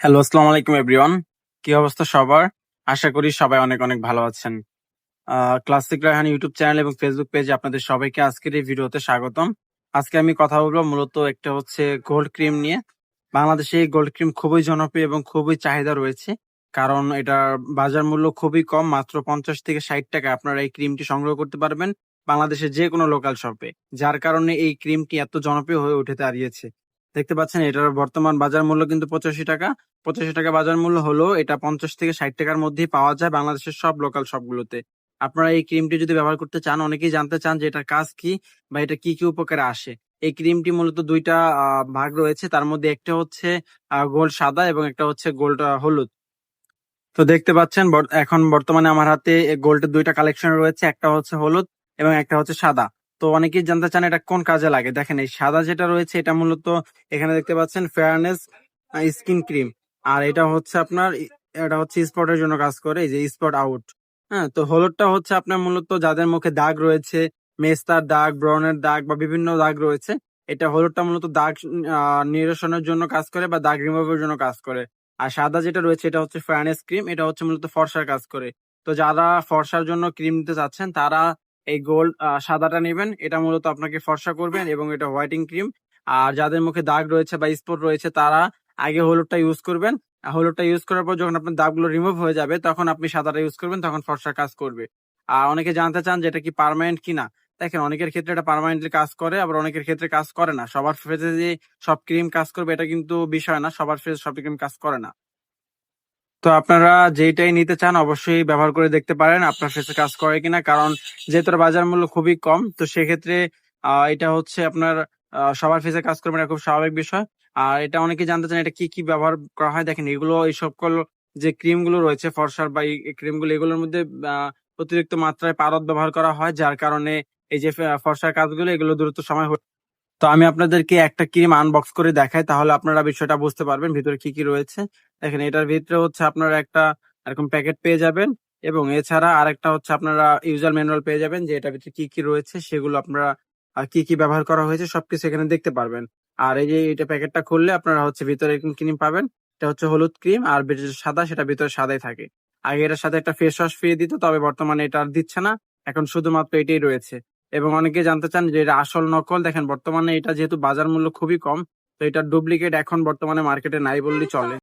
Hello আসসালামু আলাইকুম everyone কি অবস্থা সবার? আশা করি সবাই অনেক অনেক ভালো আছেন। ক্লাসিক রায়হান ইউটিউব চ্যানেল এবং ফেসবুক পেজে আপনাদের সবাইকে আজকের এই ভিডিওতে স্বাগতম। আজকে আমি কথা বলব মূলত একটা হচ্ছে গোল্ড ক্রিম নিয়ে। বাংলাদেশে এই গোল্ড ক্রিম খুবই জনপ্রিয় এবং খুবই চাহিদা রয়েছে। কারণ এটার বাজার মূল্য খুবই কম, মাত্র পঞ্চাশ থেকে ষাট টাকা আপনারা এই ক্রিমটি সংগ্রহ করতে পারবেন বাংলাদেশের যে কোনো লোকাল শপে যার কারণে এই ক্রিমটি এত জনপ্রিয় হয়ে উঠে দাঁড়িয়েছে। দেখতে পাচ্ছেন এটার বর্তমান বাজার মূল্য কিন্তু পঁচাশি টাকা। পঁচাশি টাকা বাজার মূল্য হলো এটা পঞ্চাশ থেকে ষাট টাকার মধ্যেই পাওয়া যায় বাংলাদেশের সব লোকাল শপগুলোতে আপনারা এই ক্রিমটি যদি ব্যবহার করতে চান, অনেকেই জানতে চান যে এটার কাজ কি বা এটা কি কি উপকারে আসে। এই ক্রিমটি মূলত দুইটা ভাগ রয়েছে। তার মধ্যে একটা হচ্ছে গোল্ড সাদা এবং একটা হচ্ছে গোল্ড হলুদ। তো দেখতে পাচ্ছেন এখন বর্তমানে আমার হাতে গোল্ডের দুইটা কালেকশন রয়েছে। একটা হচ্ছে হলুদ এবং একটা হচ্ছে সাদা। তো অনেকেই জানতে চান এটা কোন কাজে লাগে। দেখেন, এই সাদা যেটা রয়েছে, এটা মূলত এখানে দেখতে পাচ্ছেন ফেয়ারনেস স্কিন ক্রিম আর এটা হচ্ছে আপনার এটা হচ্ছে স্পটের জন্য কাজ করে, এই যে স্পট আউট হ্যাঁ তো হলুদটা হচ্ছে আপনার মূলত যাদের মুখে দাগ রয়েছে, মেস্তার দাগ ব্রনের দাগ বা বিভিন্ন দাগ রয়েছে, এটা হলুদটা মূলত দাগ নিরসনের জন্য কাজ করে বা দাগ রিমুভের জন্য কাজ করে। আর সাদা যেটা রয়েছে, এটা হচ্ছে ফেয়ারনেস ক্রিম এটা হচ্ছে মূলত ফর্সার কাজ করে। তো যারা ফর্সার জন্য ক্রিম নিতে চাচ্ছেন, তারা এই গোল্ড সাদাটা নেবেন। এটা মূলত আপনাকে ফর্সা করবেন এবং এটা হোয়াইটিং ক্রিম। আর যাদের মুখে দাগ রয়েছে বা স্পট রয়েছে, তারা আগে হলুদটা ইউজ করবেন। হলুদটা ইউজ করার পর যখন আপনার দাগগুলো রিমুভ হয়ে যাবে, তখন আপনি সাদাটা ইউজ করবেন, তখন ফর্সা কাজ করবে। আর অনেকে জানতে চান যে এটা কি পার্মানেন্ট কিনা? দেখেন, অনেকের ক্ষেত্রে এটা পার্মানেন্টলি কাজ করে, আবার অনেকের ক্ষেত্রে কাজ করে না। সবার ফেসে যে সব ক্রিম কাজ করবে, এটা কিন্তু বিষয় না। সবার ফেসে সব ক্রিম কাজ করে না। তো আপনারা যেইটাই নিতে চান অবশ্যই ব্যবহার করে দেখতে পারেন আপনার ফেসে কাজ করে কিনা, কারণ যেহেতু বাজার মূল্য খুবই কম, তো সেক্ষেত্রে এটা হচ্ছে আপনার সবার ফেসে কাজ করবে খুব স্বাভাবিক বিষয়। আর এটা অনেকে জানতে চান এটা কি কি ব্যবহার করা হয়, দেখেন এগুলো, এই সকল যে ক্রিমগুলো রয়েছে ফর্সার বা এই ক্রিমগুলো এগুলোর মধ্যে অতিরিক্ত মাত্রায় পারদ ব্যবহার করা হয়, যার কারণে এই যে ফর্সার কাজগুলো, এগুলো দ্রুত সময় তো আমি আপনাদেরকে একটা ক্রিম আনবক্স করে দেখাই, তাহলে আপনারা বিষয়টা বুঝতে পারবেন ভিতরে কি কি রয়েছে। দেখেন, এটার ভিতরে হচ্ছে আপনারা একটা এরকম প্যাকেট পেয়ে যাবেন এবং এছাড়া আরেকটা হচ্ছে আপনারা ইউজার ম্যানুয়াল পেয়ে যাবেন যে এটার ভিতরে কি কি রয়েছে, সেগুলো আপনারা কি কি ব্যবহার করা হয়েছে, সবকিছু এখানে দেখতে পারবেন। আর এই যে এটা প্যাকেটটা খুললে আপনারা হচ্ছে ভিতরে এরকম ক্রিম পাবেন, এটা হচ্ছে হলুদ ক্রিম আর সাদা, সেটা ভিতরে সাদাই থাকে। আগে এটার সাথে একটা ফেস ওয়াশ ফ্রি দিত, তবে বর্তমানে এটা আর দিচ্ছে না, এখন শুধুমাত্র এটাই রয়েছে। এবং অনেকে জানতে চান যে এটা আসল নকল। দেখেন, বর্তমানে এটা যেহেতু বাজার মূল্য খুবই কম, তো এটা ডুপ্লিকেট এখন বর্তমানে মার্কেটে নাই বললেই চলে।